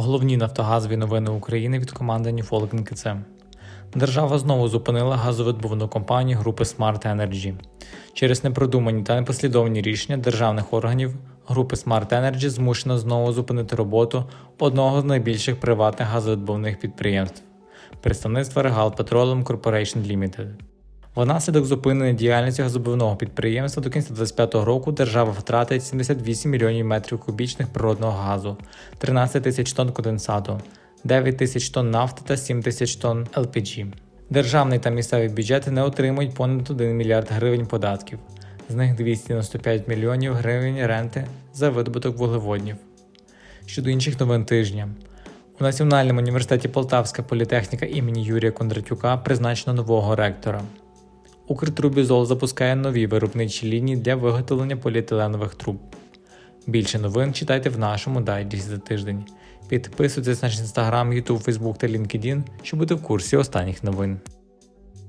Головні нафтогазові новини України від команди Ньюфолк НКЦ. Держава знову зупинила газовидобувну компанію групи Smart Energy. Через непродумані та непослідовні рішення державних органів групи Smart Energy змушено знову зупинити роботу одного з найбільших приватних газовидобувних підприємств представництва Regal Petroleum Corporation Limited. Внаслідок зупинення діяльності газобивного підприємства до кінця 2025 року держава втратить 78 мільйонів метрів кубічних природного газу, 13 тисяч тонн конденсату, 9 тисяч тонн нафти та 7 тисяч тонн LPG. Державний та місцеві бюджети не отримують понад 1 мільярд гривень податків, з них 295 мільйонів гривень ренти за видобуток вуглеводнів. Щодо інших новин тижня. У Національному університеті Полтавська політехніка імені Юрія Кондратюка призначено нового ректора. Укртрубізол запускає нові виробничі лінії для виготовлення поліетиленових труб. Більше новин читайте в нашому дайджесті за тиждень. Підписуйтесь на наш інстаграм, Ютуб, Фейсбук та LinkedIn, щоб бути в курсі останніх новин.